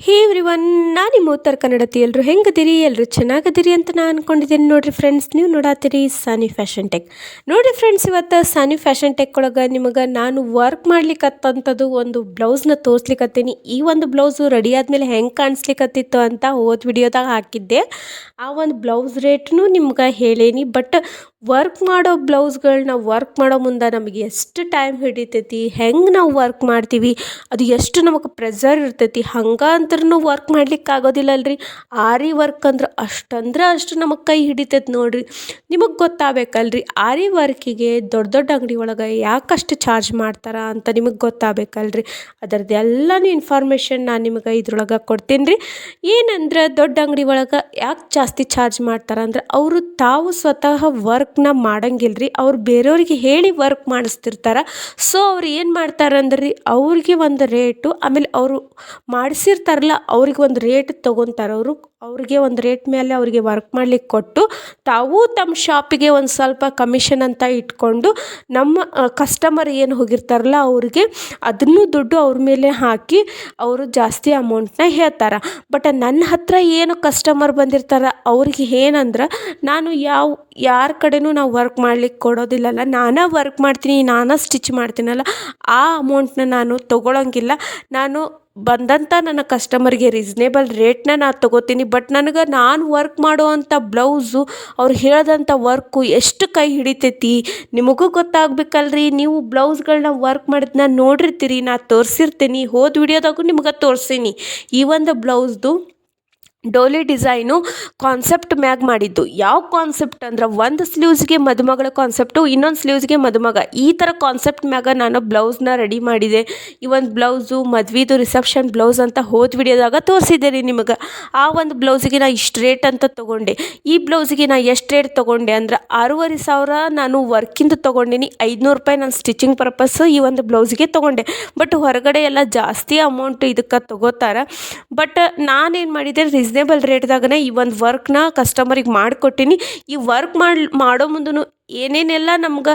ಹೇ one ನಾನು ನಿಮ್ಮ ಉತ್ತರ ಕನ್ನಡತಿ. ಎಲ್ಲರೂ ಹೆಂಗದಿರಿ? ಎಲ್ಲರೂ ಚೆನ್ನಾಗದಿರಿ ಅಂತ ನಾನು ಅಂದ್ಕೊಂಡಿದ್ದೀನಿ ನೋಡಿರಿ ಫ್ರೆಂಡ್ಸ್ ನೀವು ನೋಡಾತೀರಿ ಸಾನಿ ಫ್ಯಾಷನ್ ಟೆಕ್ ನೋಡಿರಿ ಫ್ರೆಂಡ್ಸ್ ಇವತ್ತು ಸಾನಿ ಫ್ಯಾಷನ್ ಟೆಕ್ ಒಳಗೆ ನಿಮಗೆ ನಾನು ವರ್ಕ್ ಮಾಡ್ಲಿಕ್ಕತ್ತಂಥದ್ದು ಒಂದು ಬ್ಲೌಸ್ನ ತೋರಿಸ್ಲಿಕ್ಕತ್ತೀನಿ ಈ ಒಂದು ಬ್ಲೌಸು ರೆಡಿ ಆದಮೇಲೆ ಹೆಂಗೆ ಕಾಣಿಸ್ಲಿಕ್ಕತ್ತಿತ್ತು ಅಂತ ಹೋದ ವಿಡಿಯೋದಾಗ ಹಾಕಿದ್ದೆ. ಆ ಒಂದು ಬ್ಲೌಸ್ ರೇಟ್ನು ನಿಮ್ಗೆ ಹೇಳೇನಿ ಬಟ್ ವರ್ಕ್ ಮಾಡೋ ಬ್ಲೌಸ್ಗಳನ್ನ ವರ್ಕ್ ಮಾಡೋ ಮುಂದೆ ನಮಗೆ ಎಷ್ಟು ಟೈಮ್ ಹಿಡಿತೈತಿ, ಹೆಂಗೆ ನಾವು ವರ್ಕ್ ಮಾಡ್ತೀವಿ, ಅದು ಎಷ್ಟು ನಮಗೆ ಪ್ರೆಸರ್ ಇರ್ತೈತಿ, ಹಂಗೆ ಅಂತರೂ ವರ್ಕ್ ಮಾಡ್ಲಿಕ್ಕೆ ಆಗೋದಿಲ್ಲ ಅಲ್ರಿ. ಆರಿ ವರ್ಕ್ ಅಂದ್ರೆ ಅಷ್ಟಂದ್ರೆ ಅಷ್ಟು ನಮಗೆ ಕೈ ಹಿಡಿತೈತೆ ನೋಡಿರಿ. ನಿಮಗೆ ಗೊತ್ತಾಗಬೇಕಲ್ರಿ ಆರಿ ವರ್ಕಿಗೆ ದೊಡ್ಡ ದೊಡ್ಡ ಅಂಗಡಿ ಒಳಗೆ ಯಾಕಷ್ಟು ಚಾರ್ಜ್ ಮಾಡ್ತಾರ ಅಂತ ನಿಮಗೆ ಗೊತ್ತಾಗಬೇಕಲ್ರಿ. ಅದರದ್ದು ಇನ್ಫಾರ್ಮೇಷನ್ ನಾನು ನಿಮಗೆ ಇದ್ರೊಳಗೆ ಕೊಡ್ತೀನಿ ರೀ ಏನಂದ್ರೆ ದೊಡ್ಡ ಅಂಗಡಿ ಒಳಗೆ ಯಾಕೆ ಜಾಸ್ತಿ ಚಾರ್ಜ್ ಮಾಡ್ತಾರ ಅಂದ್ರೆ ಅವರು ತಾವು ಸ್ವತಃ ವರ್ಕ್ನ ಮಾಡಂಗಿಲ್ಲ ರೀ ಅವ್ರು ಬೇರೆಯವ್ರಿಗೆ ಹೇಳಿ ವರ್ಕ್ ಮಾಡಿಸ್ತಿರ್ತಾರೆ. ಸೊ ಅವ್ರು ಏನು ಮಾಡ್ತಾರೆ ಅಂದ್ರೆ ಅವ್ರಿಗೆ ಒಂದು ರೇಟು ಆಮೇಲೆ ಅವರು ಮಾಡಿಸಿರ್ತಾರಲ್ಲ, ಅವ್ರಿಗೆ ಒಂದು ರೇಟ್ ತೊಗೊತಾರೆ ಅವರು. ಅವ್ರಿಗೆ ಒಂದು ರೇಟ್ ಮೇಲೆ ಅವರಿಗೆ ವರ್ಕ್ ಮಾಡ್ಲಿಕ್ಕೆ ಕೊಟ್ಟು ತಾವು ತಮ್ಮ ಶಾಪಿಗೆ ಒಂದು ಸ್ವಲ್ಪ ಕಮಿಷನ್ ಅಂತ ಇಟ್ಕೊಂಡು ನಮ್ಮ ಕಸ್ಟಮರ್ ಏನು ಹೋಗಿರ್ತಾರಲ್ಲ ಅವ್ರಿಗೆ ಅದನ್ನು ದುಡ್ಡು ಅವ್ರ ಮೇಲೆ ಹಾಕಿ ಅವರು ಜಾಸ್ತಿ ಅಮೌಂಟ್ನ ಹೇಳ್ತಾರೆ. ಬಟ್ ನನ್ನ ಹತ್ರ ಏನು ಕಸ್ಟಮರ್ ಬಂದಿರ್ತಾರೆ, ಅವ್ರಿಗೆ ಏನಂದ್ರೆ ನಾನು ಯಾವ, ಯಾರ ಕಡೆನೂ ನಾವು ವರ್ಕ್ ಮಾಡ್ಲಿಕ್ಕೆ ಕೊಡೋದಿಲ್ಲಲ್ಲ, ನಾನೇ ವರ್ಕ್ ಮಾಡ್ತೀನಿ, ನಾನೇ ಸ್ಟಿಚ್ ಮಾಡ್ತೀನಲ್ಲ, ಆ ಅಮೌಂಟ್ನ ನಾನು ತೊಗೊಳಂಗಿಲ್ಲ. ನಾನು ಬಂದಂಥ ನನ್ನ ಕಸ್ಟಮರ್ಗೆ ರೀಸ್ನೇಬಲ್ ರೇಟ್ನ ನಾನು ತೊಗೋತೀನಿ ಬಟ್ ನನಗೆ ನಾನು ವರ್ಕ್ ಮಾಡುವಂಥ ಬ್ಲೌಸು ಅವ್ರು ಹೇಳ್ದಂಥ ವರ್ಕು ಎಷ್ಟು ಕೈ ಹಿಡಿತೈತಿ? ನಿಮಗೂ ಗೊತ್ತಾಗಬೇಕಲ್ರಿ, ನೀವು ಬ್ಲೌಸ್ಗಳನ್ನ ವರ್ಕ್ ಮಾಡಿದ್ನ ನೋಡಿರ್ತೀರಿ, ನಾ ತೋರಿಸಿರ್ತೀನಿ, ಹೋದ ವಿಡಿಯೋದಾಗೂ ನಿಮ್ಗೆ ತೋರಿಸೀನಿ. ಈ ಒಂದು ಬ್ಲೌಸ್ದು ಡೋಲಿ ಡಿಸೈನು ಕಾನ್ಸೆಪ್ಟ್ ಮ್ಯಾಗ್ ಮಾಡಿದ್ದು. ಯಾವ ಕಾನ್ಸೆಪ್ಟ್ ಅಂದ್ರೆ ಒಂದು ಸ್ಲೀವ್ಸ್ಗೆ ಮದುಮಗಳ ಕಾನ್ಸೆಪ್ಟು ಇನ್ನೊಂದು ಸ್ಲೀವ್ಸ್ಗೆ ಮದುಮಗ. ಈ ಥರ ಕಾನ್ಸೆಪ್ಟ್ ಮ್ಯಾಗ ನಾನು ಬ್ಲೌಸ್ನ ರೆಡಿ ಮಾಡಿದೆ. ಈ ಒಂದು ಬ್ಲೌಸು, ಮದುವೆದು ರಿಸೆಪ್ಷನ್ ಬ್ಲೌಸ್ ಅಂತ ಹೋದ ವಿಡಿಯೋದಾಗ ತೋರಿಸಿದ್ದೆ ರೀ ನಿಮಗೆ. ಆ ಒಂದು ಬ್ಲೌಸಿಗೆ ನಾ ಇಷ್ಟು ರೇಟ್ ಅಂತ ತೊಗೊಂಡೆ. ಈ ಬ್ಲೌಸಿಗೆ ನಾ ಎಷ್ಟು ರೇಟ್ ತೊಗೊಂಡೆ ಅಂದ್ರೆ ಆರೂವರೆ ಸಾವಿರ ನಾನು ವರ್ಕಿಂದು ತೊಗೊಂಡಿನಿ, ಐದುನೂರು ರೂಪಾಯಿ ನಾನು ಸ್ಟಿಚಿಂಗ್ ಪರ್ಪಸ್ ಈ ಒಂದು ಬ್ಲೌಸಿಗೆ ತೊಗೊಂಡೆ. ಬಟ್ ಹೊರಗಡೆ ಎಲ್ಲ ಜಾಸ್ತಿ ಅಮೌಂಟ್ ಇದಕ್ಕೆ ತೊಗೋತಾರೆ. ಬಟ್ ನಾನೇನು ಮಾಡಿದೆ ರೀಸ್ನೇಬಲ್ ರೇಟ್ದಾಗನೇ ಈ ಒಂದು ವರ್ಕ್ನ ಕಸ್ಟಮರಿಗೆ ಮಾಡಿಕೊಟ್ಟಿನಿ. ಈ ವರ್ಕ್ ಮಾಡಿ, ಮಾಡೋ ಮುಂದೂ ಏನೇನೆಲ್ಲ ನಮ್ಗೆ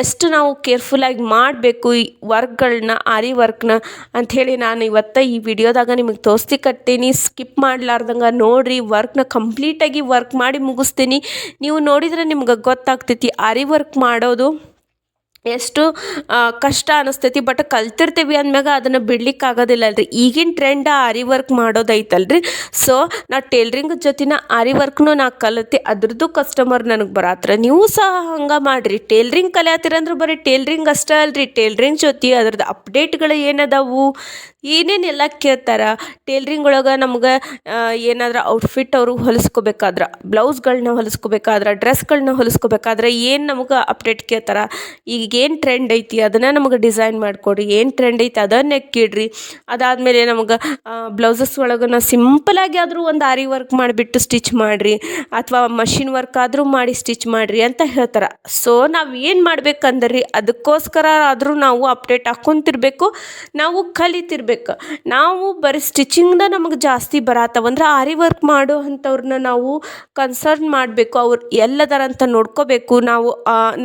ಎಷ್ಟು ನಾವು ಕೇರ್ಫುಲ್ಲಾಗಿ ಮಾಡಬೇಕು ಈ ವರ್ಕ್ಗಳನ್ನ ಆರಿ ವರ್ಕ್ನ ಅಂಥೇಳಿ ನಾನು ಇವತ್ತು ಈ ವಿಡಿಯೋದಾಗ ನಿಮಗೆ ತೋರಿಸ್ಲಿಕ್ಕತ್ತೀನಿ ಸ್ಕಿಪ್ ಮಾಡಲಾರ್ದಂಗೆ ನೋಡಿರಿ ವರ್ಕ್ನ ಕಂಪ್ಲೀಟಾಗಿ ವರ್ಕ್ ಮಾಡಿ ಮುಗಿಸ್ತೀನಿ. ನೀವು ನೋಡಿದರೆ ನಿಮ್ಗೆ ಗೊತ್ತಾಗ್ತೈತಿ, ಆರಿ ವರ್ಕ್ ಮಾಡೋದು ಎಷ್ಟು ಕಷ್ಟ ಅನಿಸ್ತೈತಿ ಬಟ್ ಕಲ್ತಿರ್ತೀವಿ ಅಂದಮ್ಯಾಗ ಅದನ್ನು ಬಿಡ್ಲಿಕ್ಕೆ ಆಗೋದಿಲ್ಲ ಅಲ್ರಿ. ಈಗಿನ ಟ್ರೆಂಡ್ ಆರಿ ವರ್ಕ್ ಮಾಡೋದೈತಲ್ರಿ. ಸೊ ನಾ ಟೇಲ್ರಿಂಗ್ ಜೊತಿನ ಆರಿ ವರ್ಕ್ನೂ ನಾ ಕಲಿತೆ, ಅದ್ರದ್ದು ಕಸ್ಟಮರ್ ನನಗೆ ಬರತ್ರ. ನೀವು ಸಹ ಹಂಗೆ ಮಾಡಿರಿ. ಟೇಲ್ರಿಂಗ್ ಕಲಿಯತ್ತೀರಂದ್ರೆ ಬರೀ ಟೇಲ್ರಿಂಗ್ ಅಷ್ಟೇ ಅಲ್ರಿ. ಟೇಲ್ರಿಂಗ್ ಜೊತೆ ಅದ್ರದ್ದು ಅಪ್ಡೇಟ್ಗಳು ಏನದಾವು ಏನೇನೆಲ್ಲ ಕೇಳ್ತಾರೆ? ಟೇಲ್ರಿಂಗ್ ಒಳಗೆ ನಮ್ಗೆ ಏನಾದ್ರು ಔಟ್ಫಿಟ್ ಅವರು ಹೊಲಿಸ್ಕೋಬೇಕಾದ್ರೆ ಬ್ಲೌಸ್ಗಳನ್ನ ಹೊಲಿಸ್ಕೋಬೇಕಾದ್ರೆ ಡ್ರೆಸ್ಗಳನ್ನ ಹೊಲಿಸ್ಕೋಬೇಕಾದ್ರೆ ಏನು ನಮ್ಗೆ ಅಪ್ಡೇಟ್ ಕೇಳ್ತಾರೆ? ಈಗ ಏನು ಟ್ರೆಂಡ್ ಐತಿ? ಅದನ್ನು ನಮಗೆ ಡಿಸೈನ್ ಮಾಡಿಕೊಡ್ರಿ. ಏನು ಟ್ರೆಂಡ್ ಐತಿ? ಅದನ್ನೇ ಕೇಳ್ರಿ. ಅದಾದಮೇಲೆ ನಮ್ಗೆ ಬ್ಲೌಸಸ್ ಒಳಗನ ಸಿಂಪಲಾಗಿ ಆದರೂ ಒಂದು ಆರಿ ವರ್ಕ್ ಮಾಡಿಬಿಟ್ಟು ಸ್ಟಿಚ್ ಮಾಡಿರಿ. ಅಥವಾ ಮಷಿನ್ ವರ್ಕ್ ಆದರೂ ಮಾಡಿ ಸ್ಟಿಚ್ ಮಾಡಿರಿ ಅಂತ ಹೇಳ್ತಾರೆ. ಸೊ ನಾವು ಏನು ಮಾಡ್ಬೇಕಂದ್ರೆ? ಅದಕ್ಕೋಸ್ಕರ ಆದರೂ ನಾವು ಅಪ್ಡೇಟ್ ಹಾಕ್ಕೊಂತಿರ್ಬೇಕು ನಾವು ಕಲಿತಿರ್ಬೇಕು. ನಾವು ಬರೀ ಸ್ಟಿಚಿಂಗ್ನ ನಮಗೆ ಜಾಸ್ತಿ ಬರತ್ತವಂದ್ರೆ ಆರಿ ವರ್ಕ್ ಮಾಡೋ ಅಂಥವ್ರನ್ನ ನಾವು ಕನ್ಸರ್ನ್ ಮಾಡಬೇಕು. ಅವ್ರು ಎಲ್ಲದರ ಅಂತ ನೋಡ್ಕೋಬೇಕು. ನಾವು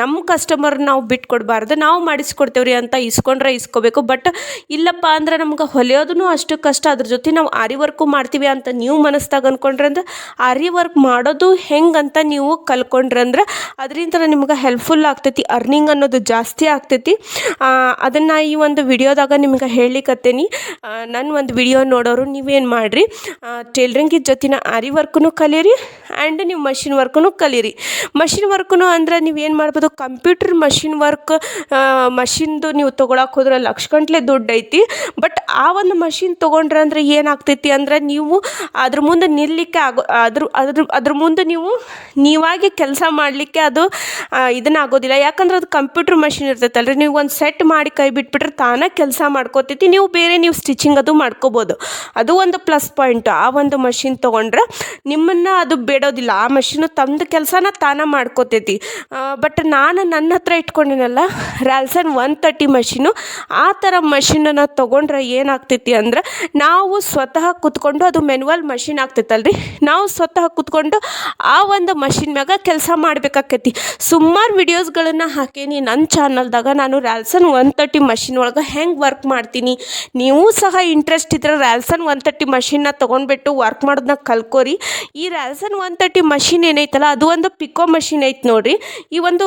ನಮ್ಮ ಕಸ್ಟಮರ್ ನಾವು ಬಿಟ್ಕೊಡ್ಬಾರ್ದು ನಾವು ಮಾಡಿಸ್ಕೊಡ್ತೇವ್ರಿ ಅಂತ ಇಸ್ಕೊಂಡ್ರೆ ಇಸ್ಕೋಬೇಕು. ಬಟ್ ಇಲ್ಲಪ್ಪ ಅಂದ್ರೆ ನಮ್ಗೆ ಹೊಲಿಯೋದೂ ಅಷ್ಟು ಕಷ್ಟ. ಅದ್ರ ಜೊತೆ ನಾವು ಆರಿ ವರ್ಕು ಮಾಡ್ತೀವಿ ಅಂತ ನೀವು ಮನಸ್ಸಾಗ ಅಂದ್ಕೊಂಡ್ರೆ ಅಂದ್ರೆ ಆರಿ ವರ್ಕ್ ಮಾಡೋದು ಹೆಂಗೆ ಅಂತ ನೀವು ಕಲ್ಕೊಂಡ್ರೆ ಅಂದ್ರೆ ಅದರಿಂದ ನಿಮ್ಗೆ ಹೆಲ್ಪ್ಫುಲ್ ಆಗ್ತೈತಿ. ಅರ್ನಿಂಗ್ ಅನ್ನೋದು ಜಾಸ್ತಿ ಆಗ್ತೈತಿ. ಅದನ್ನು ಈ ಒಂದು ವಿಡಿಯೋದಾಗ ನಿಮ್ಗೆ ಹೇಳಿಕತ್ತೇನಿ. ನನ್ನ ಒಂದು ವಿಡಿಯೋ ನೋಡೋರು ನೀವೇನು ಮಾಡಿರಿ? ಟೇಲ್ರಿಂಗಿದ ಜೊತಿನ ಆರಿ ವರ್ಕ್ನು ಕಲೀರಿ ಆ್ಯಂಡ್ ನೀವು ಮಷಿನ್ ವರ್ಕೂ ಕಲೀರಿ. ಮಷಿನ್ ವರ್ಕೂ ಅಂದ್ರೆ ನೀವು ಏನು ಮಾಡ್ಬೋದು ಕಂಪ್ಯೂಟರ್ ಮಷಿನ್ ವರ್ಕ್ ಮಷಿನ್ದು ನೀವು ತೊಗೊಳಕ್ಕೆ ಹೋದ್ರೆ ಲಕ್ಷಗಟ್ಲೆ ದುಡ್ಡು ಐತಿ. ಬಟ್ ಆ ಒಂದು ಮಷಿನ್ ತೊಗೊಂಡ್ರೆ ಅಂದ್ರೆ ಏನಾಗ್ತೈತಿ ಅಂದ್ರೆ ನೀವು ಅದ್ರ ಮುಂದೆ ನಿಲ್ಲಲಿಕ್ಕೆ ಆಗೋ, ಅದ್ರ ಅದ್ರ ಅದ್ರ ಮುಂದೆ ನೀವು ನೀವಾಗಿ ಕೆಲಸ ಮಾಡಲಿಕ್ಕೆ ಅದು ಇದನ್ನ ಆಗೋದಿಲ್ಲ. ಯಾಕಂದ್ರೆ ಅದು ಕಂಪ್ಯೂಟರ್ ಮಷಿನ್ ಇರ್ತೈತಲ್ರಿ. ನೀವು ಒಂದು ಸೆಟ್ ಮಾಡಿ ಕೈ ಬಿಟ್ಬಿಟ್ರೆ ತಾನೇ ಕೆಲಸ ಮಾಡ್ಕೋತೈತಿ. ನೀವು ಬೇರೆ ನೀವು ಸ್ಟಿಚಿಂಗ್ ಅದು ಮಾಡ್ಕೋಬೋದು. ಅದು ಒಂದು ಪ್ಲಸ್ ಪಾಯಿಂಟ್ ಆ ಒಂದು ಮಷಿನ್ ತೊಗೊಂಡ್ರೆ ನಿಮ್ಮನ್ನು ಅದು ಬಿಡೋ ಬಿಡೋದಿಲ್ಲ ಆ ಮಷಿನು ತಮ್ಮದು ಕೆಲಸನ ತಾನೇ ಮಾಡ್ಕೋತೈತಿ. ಬಟ್ ನಾನು ನನ್ನ ಹತ್ರ ಇಟ್ಕೊಂಡಿನಲ್ಲ ರ್ಯಾಲ್ಸನ್ ಒನ್ ತರ್ಟಿ ಮಷಿನು ಆ ಥರ ಮಷಿನನ್ನು ತೊಗೊಂಡ್ರೆ ಏನಾಗ್ತೈತಿ ಅಂದ್ರೆ, ನಾವು ಸ್ವತಃ ಕೂತ್ಕೊಂಡು ಅದು ಮೆನ್ಯುವಲ್ ಮಷಿನ್ ಆಗ್ತೈತಲ್ರಿ? ನಾವು ಸ್ವತಃ ಕೂತ್ಕೊಂಡು ಆ ಒಂದು ಮಷಿನ್ ಮ್ಯಾಗ ಕೆಲಸ ಮಾಡ್ಬೇಕಾಕೈತಿ. ಸುಮಾರು ವಿಡಿಯೋಸ್ಗಳನ್ನು ಹಾಕೇನಿ ನನ್ನ ಚಾನಲ್ದಾಗ ನಾನು ರ್ಯಾಲ್ಸನ್ ಒನ್ ತರ್ಟಿ ಮಷಿನ್ ಒಳಗೆ ಹೆಂಗೆ ವರ್ಕ್ ಮಾಡ್ತೀನಿ? ನೀವು ಸಹ ಇಂಟ್ರೆಸ್ಟ್ ಇದ್ರೆ ರ್ಯಾಲ್ಸನ್ ಒನ್ ತರ್ಟಿ ಮಷಿನ್ನ ತೊಗೊಂಡ್ಬಿಟ್ಟು ವರ್ಕ್ ಮಾಡೋದನ್ನ ಕಲ್ಕೋರಿ. ಈ ರ್ಯಾಲ್ಸನ್ ಒನ್ ತರ್ಟಿ ಮಷಿನ್ ಏನೈತಲ್ಲ, ಅದು ಒಂದು ಪಿಕೋ ಮಷಿನ್ ಐತೆ ನೋಡ್ರಿ. ಈ ಒಂದು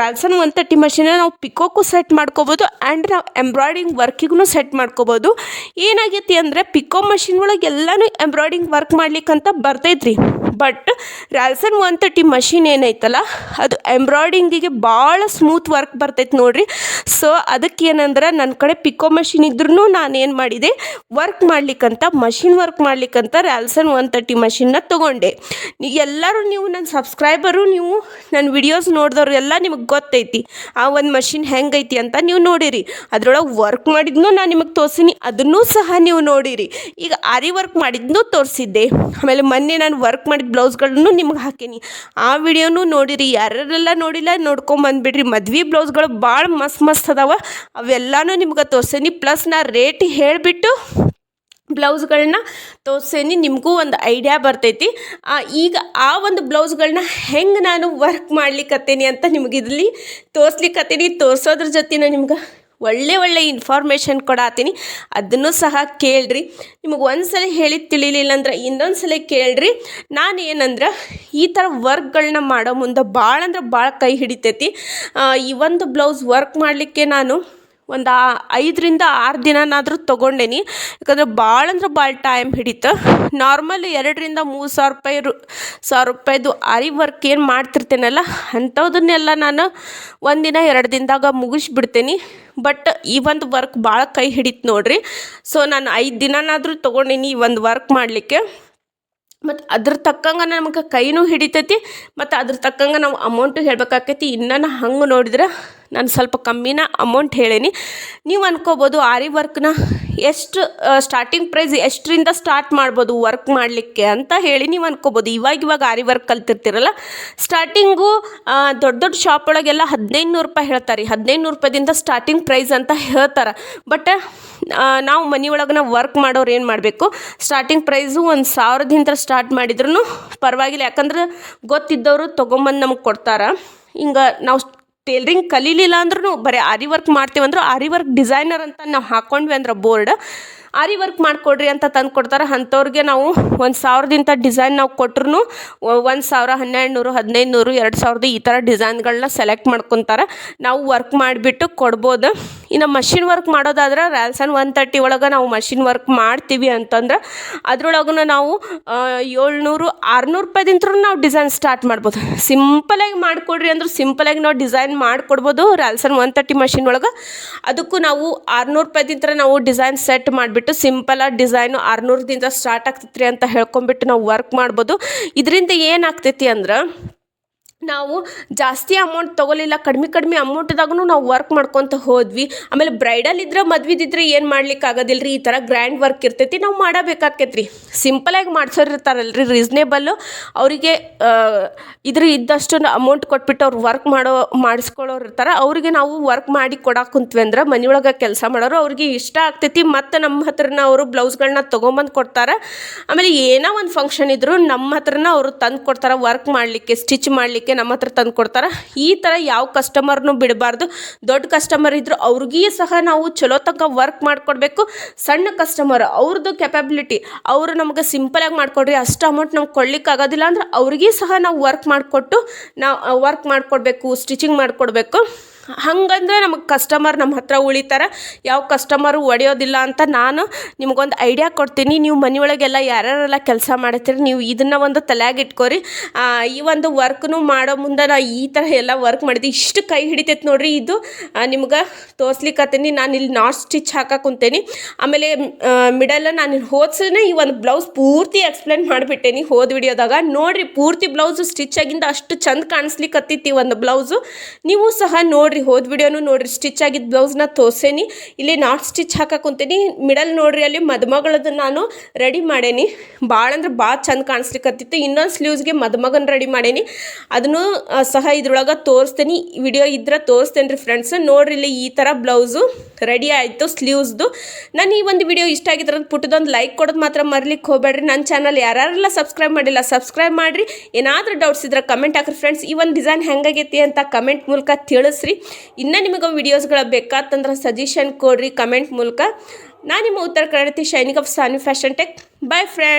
ರಾಲ್ಸನ್ ಒನ್ ತರ್ಟಿ ಮಷಿನ ನಾವು ಪಿಕೋಕ್ಕೂ ಸೆಟ್ ಮಾಡ್ಕೋಬೋದು ಆ್ಯಂಡ್ ನಾವು ಎಂಬ್ರಾಯ್ಡಿಂಗ್ ವರ್ಕಿಗೂ ಸೆಟ್ ಮಾಡ್ಕೋಬೋದು. ಏನಾಗೈತಿ ಅಂದರೆ ಪಿಕೋ ಮಷಿನ್ ಒಳಗೆ ಎಲ್ಲನೂ ಎಂಬ್ರಾಯ್ಡಿಂಗ್ ವರ್ಕ್ ಮಾಡ್ಲಿಕ್ಕಂತ ಬರ್ತೈತ್ರಿ. But Ralson one thirty machine ಏನೈತಲ್ಲ, ಅದು ಎಂಬ್ರಾಯ್ಡಿಂಗಿಗೆ ಭಾಳ ಸ್ಮೂತ್ ವರ್ಕ್ ಬರ್ತೈತೆ ನೋಡ್ರಿ. ಸೊ ಅದಕ್ಕೆ ಏನಂದ್ರೆ ನನ್ನ ಕಡೆ ಪಿಕೋ ಮಷಿನ್ ಇದ್ರೂ ನಾನು ಏನು ಮಾಡಿದೆ ವರ್ಕ್ ಮಾಡ್ಲಿಕ್ಕಂತ ಮಷಿನ್ ವರ್ಕ್ ಮಾಡ್ಲಿಕ್ಕಂತ ರ್ಯಾಲ್ಸನ್ ಒನ್ ತರ್ಟಿ ಮಷಿನ್ನ ತೊಗೊಂಡೆ. ಎಲ್ಲರೂ ನೀವು ನನ್ನ ಸಬ್ಸ್ಕ್ರೈಬರು ನೀವು ನನ್ನ ವಿಡಿಯೋಸ್ ನೋಡಿದವ್ರು ಎಲ್ಲ ನಿಮಗೆ ಗೊತ್ತೈತಿ, ಆ ಒಂದು ಮಷಿನ್ ಹೆಂಗೈತಿ ಅಂತ ನೀವು ನೋಡಿರಿ. ಅದರೊಳಗೆ ವರ್ಕ್ ಮಾಡಿದ್ನು ನಾನು ನಿಮಗೆ ತೋರಿಸಿನಿ, ಅದನ್ನೂ ಸಹ ನೀವು ನೋಡಿರಿ. ಈಗ ಆರಿ ವರ್ಕ್ ಮಾಡಿದ್ನು ತೋರಿಸಿದ್ದೆ. ಆಮೇಲೆ ಮೊನ್ನೆ ನಾನು ವರ್ಕ್ ಮಾಡಿದ ಬ್ಲೌಸ್ಗಳನ್ನು ನಿಮ್ಗೆ ಹಾಕೀನಿ. ಆ ವಿಡಿಯೋನೂ ನೋಡಿರಿ, ಯಾರ್ಯಾರೆಲ್ಲ ನೋಡಿಲ್ಲ ನೋಡ್ಕೊಂಬಂದ್ಬಿಡ್ರಿ ಮದ್ವೆ ಬ್ಲೌಸ್ಗಳು ಭಾಳ ಮಸ್ತ್ ಮಸ್ತ್ ಅದಾವ. ಅವೆಲ್ಲನೂ ನಿಮ್ಗೆ ತೋರ್ಸೇನಿ. ಪ್ಲಸ್ ನಾ ರೇಟ್ ಹೇಳಿಬಿಟ್ಟು ಬ್ಲೌಸ್ಗಳನ್ನ ತೋರ್ಸೇನಿ, ನಿಮಗೂ ಒಂದು ಐಡಿಯಾ ಬರ್ತೈತಿ. ಈಗ ಆ ಒಂದು ಬ್ಲೌಸ್ಗಳನ್ನ ಹೆಂಗೆ ನಾನು ವರ್ಕ್ ಮಾಡ್ಲಿಕ್ಕತ್ತೇನಿ ಅಂತ ನಿಮಗಿದ್ಲಿ ತೋರಿಸ್ಲಿಕ್ಕತ್ತೀನಿ ತೋರಿಸೋದ್ರ ಜೊತೆನ ನಿಮ್ಗೆ ಒಳ್ಳೆ ಒಳ್ಳೆ ಇನ್ಫಾರ್ಮೇಷನ್ ಕೊಡಾತೀನಿ. ಅದನ್ನು ಸಹ ಕೇಳ್ರಿ. ನಿಮಗೆ ಒಂದು ಸಲ ಹೇಳಿದ ತಿಳಿಲಿಲ್ಲ ಅಂದ್ರೆ ಇನ್ನೊಂದು ಸಲ ಕೇಳ್ರಿ. ನಾನು ಏನಂದ್ರೆ ಈ ಥರ ವರ್ಕ್ಗಳನ್ನ ಮಾಡೋ ಮುಂದೆ ಭಾಳ ಅಂದ್ರೆ ಭಾಳ ಕೈ ಹಿಡಿತೈತಿ. ಈ ಒಂದು ಬ್ಲೌಸ್ ವರ್ಕ್ ಮಾಡಲಿಕ್ಕೆ ನಾನು ಒಂದು ಐದರಿಂದ ಆರು ದಿನನಾದರೂ ತೊಗೊಂಡೇನಿ. ಯಾಕಂದ್ರೆ ಭಾಳ ಅಂದ್ರೆ ಭಾಳ ಟೈಮ್ ಹಿಡಿತು. ನಾರ್ಮಲ್ ಎರಡರಿಂದ ಮೂರು ಸಾವಿರ ರೂಪಾಯಿ ರು, ಸಾವಿರ ರೂಪಾಯಿದು ಆರಿ ವರ್ಕ್ ಏನು ಮಾಡ್ತಿರ್ತೇನಲ್ಲ, ಅಂಥವ್ದನ್ನೆಲ್ಲ ನಾನು ಒಂದಿನ ಎರಡು ದಿನದಾಗ ಮುಗಿಸ್ಬಿಡ್ತೇನೆ. ಬಟ್ ಈ ಒಂದು ವರ್ಕ್ ಭಾಳ ಕೈ ಹಿಡಿತು ನೋಡ್ರಿ. ಸೊ ನಾನು ಐದು ದಿನನಾದರೂ ತೊಗೊಂಡೀನಿ ಈ ಒಂದು ವರ್ಕ್ ಮಾಡಲಿಕ್ಕೆ. ಮತ್ತು ಅದ್ರ ತಕ್ಕಂಗೆ ನಮಗೆ ಕೈನೂ ಹಿಡಿತೈತಿ, ಮತ್ತು ಅದ್ರ ತಕ್ಕಂಗೆ ನಾವು ಅಮೌಂಟು ಹೇಳ್ಬೇಕಾಕೈತಿ. ಇನ್ನೂ ಹಂಗೆ ನೋಡಿದ್ರೆ ನಾನು ಸ್ವಲ್ಪ ಕಮ್ಮಿನ ಅಮೌಂಟ್ ಹೇಳೀನಿ. ನೀವು ಅನ್ಕೋಬೋದು ಆರಿ ವರ್ಕ್ನ ಎಷ್ಟು ಸ್ಟಾರ್ಟಿಂಗ್ ಪ್ರೈಸ್ ಎಷ್ಟರಿಂದ ಸ್ಟಾರ್ಟ್ ಮಾಡ್ಬೋದು ವರ್ಕ್ ಮಾಡಲಿಕ್ಕೆ ಅಂತ ಹೇಳಿ ನೀವು ಅನ್ಕೋಬೋದು. ಇವಾಗ ಇವಾಗ ಆರಿ ವರ್ಕ್ ಕಲ್ತಿರ್ತೀರಲ್ಲ ಸ್ಟಾರ್ಟಿಂಗು ದೊಡ್ಡ ದೊಡ್ಡ ಶಾಪ್ ಒಳಗೆಲ್ಲ ಹದಿನೈದು ನೂರು ರೂಪಾಯಿ ಹೇಳ್ತಾರೆ. ಹದಿನೈದು ನೂರು ರೂಪಾಯಿದಿಂದ ಸ್ಟಾರ್ಟಿಂಗ್ ಪ್ರೈಸ್ ಅಂತ ಹೇಳ್ತಾರೆ. ಬಟ್ ನಾವು ಮನೆ ಒಳಗನ ವರ್ಕ್ ಮಾಡೋರು ಏನು ಮಾಡಬೇಕು? ಸ್ಟಾರ್ಟಿಂಗ್ ಪ್ರೈಸು ಒಂದು ಸಾವಿರದಿಂದ ಸ್ಟಾರ್ಟ್ ಮಾಡಿದ್ರು ಪರವಾಗಿಲ್ಲ. ಯಾಕಂದ್ರೆ ಗೊತ್ತಿದ್ದವರು ತೊಗೊಂಬಂದು ನಮ್ಗೆ ಕೊಡ್ತಾರೆ. ಹಿಂಗೆ ನಾವು ಟೇಲ್ರಿಂಗ್ ಕಲೀಲಿಲ್ಲ ಅಂದ್ರೂ ಬರೀ ಆರಿ ವರ್ಕ್ ಮಾಡ್ತೀವಂದ್ರೆ, ಆರಿ ವರ್ಕ್ ಡಿಸೈನರ್ ಅಂತ ನಾವು ಹಾಕ್ಕೊಂಡ್ವಿ ಅಂದ್ರೆ ಬೋರ್ಡ್. ಆರಿ ವರ್ಕ್ ಮಾಡಿಕೊಡ್ರಿ ಅಂತ ತಂದು ಕೊಡ್ತಾರೆ. ಅಂಥವ್ರಿಗೆ ನಾವು ಒಂದು ಸಾವಿರದಿಂದ ಡಿಸೈನ್ ನಾವು ಕೊಟ್ರೂ ಒಂದು ಸಾವಿರ ಹನ್ನೆರಡು ನೂರು ಹದಿನೈದು ನೂರು ಎರಡು ಸಾವಿರದ ಈ ಥರ ಡಿಸೈನ್ಗಳನ್ನ ಸೆಲೆಕ್ಟ್ ಮಾಡ್ಕೊತಾರೆ. ನಾವು ವರ್ಕ್ ಮಾಡಿಬಿಟ್ಟು ಕೊಡ್ಬೋದು. ಇನ್ನು ಮಷಿನ್ ವರ್ಕ್ ಮಾಡೋದಾದ್ರೆ ರ್ಯಾಲ್ಸನ್ ಒನ್ ತರ್ಟಿ ಒಳಗೆ ನಾವು ಮಷಿನ್ ವರ್ಕ್ ಮಾಡ್ತೀವಿ ಅಂತಂದ್ರೆ ಅದ್ರೊಳಗೂ ನಾವು ಏಳ್ನೂರು, ಆರುನೂರು ರೂಪಾಯಿದಿಂತರೂ ನಾವು ಡಿಸೈನ್ ಸ್ಟಾರ್ಟ್ ಮಾಡ್ಬೋದು. ಸಿಂಪಲಾಗಿ ಮಾಡಿಕೊಡ್ರಿ ಅಂದ್ರೆ ಸಿಂಪಲಾಗಿ ನಾವು ಡಿಸೈನ್ ಮಾಡಿಕೊಡ್ಬೋದು ರ್ಯಾಲ್ಸನ್ ಒನ್ ತರ್ಟಿ ಮಷಿನ್ ಒಳಗೆ. ಅದಕ್ಕೂ ನಾವು ಆರುನೂರು ರೂಪಾಯಿದಿಂತ ನಾವು ಡಿಸೈನ್ ಸೆಟ್ ಮಾಡಿಬಿಟ್ಟು ಸಿಂಪಲಾಗಿ ಡಿಸೈನು ಆರುನೂರದಿಂದ ಸ್ಟಾರ್ಟ್ ಆಗ್ತೈತ್ರಿ ಅಂತ ಹೇಳ್ಕೊಂಬಿಟ್ಟು ನಾವು ವರ್ಕ್ ಮಾಡ್ಬೋದು. ಇದರಿಂದ ಏನಾಗ್ತೈತಿ ಅಂದ್ರೆ ನಾವು ಜಾಸ್ತಿ ಅಮೌಂಟ್ ತೊಗೊಲಿಲ್ಲ, ಕಡಿಮೆ ಕಡಿಮೆ ಅಮೌಂಟ್ದಾಗೂ ನಾವು ವರ್ಕ್ ಮಾಡ್ಕೊತ ಹೋದ್ವಿ. ಆಮೇಲೆ ಬ್ರೈಡಲ್ ಇದ್ರೆ ಮದ್ವಿದಿದ್ರೆ ಏನು ಮಾಡ್ಲಿಕ್ಕೆ ಆಗೋದಿಲ್ಲ ರೀ ಈ ಥರ ಗ್ರ್ಯಾಂಡ್ ವರ್ಕ್ ಇರ್ತೈತಿ, ನಾವು ಮಾಡಬೇಕಾಕೈತಿ ರೀ ಸಿಂಪಲಾಗಿ ಮಾಡ್ಸೋರು ರೀ ರೀಸ್ನೇಬಲ್ಲು ಅವರಿಗೆ ಇದ್ರ ಇದ್ದಷ್ಟು ಅಮೌಂಟ್ ಕೊಟ್ಬಿಟ್ಟು ಅವ್ರು ವರ್ಕ್ ಮಾಡೋ ಮಾಡಿಸ್ಕೊಳ್ಳೋರು ಇರ್ತಾರೆ. ಅವರಿಗೆ ನಾವು ವರ್ಕ್ ಮಾಡಿ ಕೊಡಕ್ಕೆ ಕುಂತ್ವಿ ಅಂದ್ರೆ ಮನೆಯೊಳಗೆ ಕೆಲಸ ಮಾಡೋರು ಅವ್ರಿಗೆ ಇಷ್ಟ ಆಗ್ತೈತಿ. ಮತ್ತು ನಮ್ಮ ಹತ್ರನ ಅವರು ಬ್ಲೌಸ್ಗಳನ್ನ ತೊಗೊಂಬಂದು ಕೊಡ್ತಾರೆ. ಆಮೇಲೆ ಏನೋ ಒಂದು ಫಂಕ್ಷನ್ ಇದ್ದರೂ ನಮ್ಮ ಹತ್ರನ ಅವರು ತಂದು ಕೊಡ್ತಾರೆ. ವರ್ಕ್ ಮಾಡಲಿಕ್ಕೆ ಸ್ಟಿಚ್ ಮಾಡಲಿಕ್ಕೆ ನಮ್ಮ ಹತ್ರ ತಂದು ಕೊಡ್ತಾರೆ. ಈ ಥರ ಯಾವ ಕಸ್ಟಮರ್ನು ಬಿಡಬಾರ್ದು. ದೊಡ್ಡ ಕಸ್ಟಮರ್ ಇದ್ದರೂ ಅವ್ರಿಗೂ ಸಹ ನಾವು ಚಲೋ ತನಕ ವರ್ಕ್ ಮಾಡಿಕೊಡ್ಬೇಕು. ಸಣ್ಣ ಕಸ್ಟಮರ್ ಅವ್ರದ್ದು ಕೆಪಬಿಲಿಟಿ ಅವರು ನಮಗೆ ಸಿಂಪಲಾಗಿ ಮಾಡಿಕೊಡ್ರಿ, ಅಷ್ಟು ಅಮೌಂಟ್ ನಮ್ಗೆ ಕೊಡ್ಲಿಕ್ಕೆ ಆಗೋದಿಲ್ಲ ಅಂದ್ರೆ ಅವ್ರಿಗೂ ಸಹ ನಾವು ವರ್ಕ್ ಮಾಡಿಕೊಟ್ಟು ನಾವು ವರ್ಕ್ ಮಾಡಿಕೊಡ್ಬೇಕು ಸ್ಟಿಚಿಂಗ್ ಮಾಡಿಕೊಡ್ಬೇಕು. ಹಂಗಂದ್ರೆ ನಮಗೆ ಕಸ್ಟಮರ್ ನಮ್ಮ ಹತ್ರ ಉಳಿತಾರೆ. ಯಾವ ಕಸ್ಟಮರು ಒಡೆಯೋದಿಲ್ಲ ಅಂತ ನಾನು ನಿಮಗೊಂದು ಐಡಿಯಾ ಕೊಡ್ತೀನಿ. ನೀವು ಮನೆಯೊಳಗೆಲ್ಲ ಯಾರ್ಯಾರೆಲ್ಲ ಕೆಲಸ ಮಾಡ್ತೀರಿ, ನೀವು ಇದನ್ನು ಒಂದು ತಲೆಯಾಗಿ ಇಟ್ಕೋರಿ. ಈ ಒಂದು ವರ್ಕ್ನು ಮಾಡೋ ಮುಂದೆ ನಾ ಈ ಥರ ಎಲ್ಲ ವರ್ಕ್ ಮಾಡಿದೆ. ಇಷ್ಟು ಕೈ ಹಿಡಿತೈತೆ ನೋಡ್ರಿ ಇದು. ನಿಮ್ಗೆ ತೋರ್ಸ್ಲಿಕ್ಕತ್ತೀನಿ ನಾನು ಇಲ್ಲಿ ನಾಟ್ ಸ್ಟಿಚ್ ಹಾಕಕ್ಕೆ ಆಮೇಲೆ ಮಿಡಲ್ ನಾನು ಹೋದ್ಸೇ ಈ ಒಂದು ಬ್ಲೌಸ್ ಪೂರ್ತಿ ಎಕ್ಸ್ಪ್ಲೇನ್ ಮಾಡಿಬಿಟ್ಟೇನಿ ಹೋದ ವಿಡಿಯೋದಾಗ. ನೋಡಿರಿ ಪೂರ್ತಿ ಬ್ಲೌಸು ಸ್ಟಿಚ್ ಆಗಿಂದ ಅಷ್ಟು ಚಂದ ಕಾಣಿಸ್ಲಿಕ್ಕತ್ತಿತ್ತು ಒಂದು ಬ್ಲೌಸು. ನೀವು ಸಹ ನೋಡ್ರಿ ನೋಡಿ ಹೋದ ವಿಡಿಯೋನು ನೋಡ್ರಿ ಸ್ಟಿಚ್ ಆಗಿದ್ದ ಬ್ಲೌಸ್ನ ತೋರ್ಸೇನಿ. ಇಲ್ಲಿ ನಾಟ್ ಸ್ಟಿಚ್ ಹಾಕಕ್ಕೆ ಮಿಡಲ್ ನೋಡ್ರಿ, ಅಲ್ಲಿ ಮದುಮಗಳದ್ದು ನಾನು ರೆಡಿ ಮಾಡೇನಿ. ಭಾಳ ಅಂದ್ರೆ ಭಾಳ ಚಂದ ಕಾಣಿಸ್ಲಿಕ್ಕತ್ತಿತ್ತು ಇನ್ನೊಂದು ಸ್ಲೀವ್ಸ್ಗೆ ಮದುಮಗನ ರೆಡಿ ಮಾಡೇನಿ. ಅದನ್ನು ಸಹ ಇದ್ರೊಳಗೆ ತೋರಿಸ್ತೇನೆ. ವಿಡಿಯೋ ಇದ್ರೆ ತೋರಿಸ್ತೇನೆ ರೀ ಫ್ರೆಂಡ್ಸ್ ನೋಡ್ರಿ, ಇಲ್ಲಿ ಈ ಥರ ಬ್ಲೌಸು ರೆಡಿ ಆಯಿತು ಸ್ಲೀವ್ಸ್ದು ನಾನು ಈ ಒಂದು ವಿಡಿಯೋ ಇಷ್ಟ ಆಗಿದ್ರೆ ಪುಟ್ಟದೊಂದು ಲೈಕ್ ಕೊಡೋದು ಮಾತ್ರ ಮರ್ಲಿಕ್ಕೆ ಹೋಗಬೇಡ್ರಿ. ನನ್ನ ಚಾನಲ್ ಯಾರಲ್ಲ ಸಬ್ಸ್ಕ್ರೈಬ್ ಮಾಡಿಲ್ಲ ಸಬ್ಸ್ಕ್ರೈಬ್ ಮಾಡಿರಿ. ಏನಾದರೂ ಡೌಟ್ಸ್ ಇದ್ರೆ ಕಮೆಂಟ್ ಹಾಕ್ರಿ ಫ್ರೆಂಡ್ಸ್ ಈ ಒಂದು ಡಿಸೈನ್ ಹೆಂಗಾಗೈತಿ ಅಂತ ಕಮೆಂಟ್ ಮೂಲಕ ತಿಳಿಸ್ರಿ. ಇನ್ನೂ ನಿಮಗೆ ವಿಡಿಯೋಸ್ಗಳು ಬೇಕಾತಂದ್ರೆ ಸಜೆಷನ್ ಕೊಡ್ರಿ ಕಮೆಂಟ್ ಮೂಲಕ. ನಾನು ನಿಮ್ಮ ಉತ್ತರ ಕನ್ನಡತಿ Shainik of Sunny fashion tech bye friend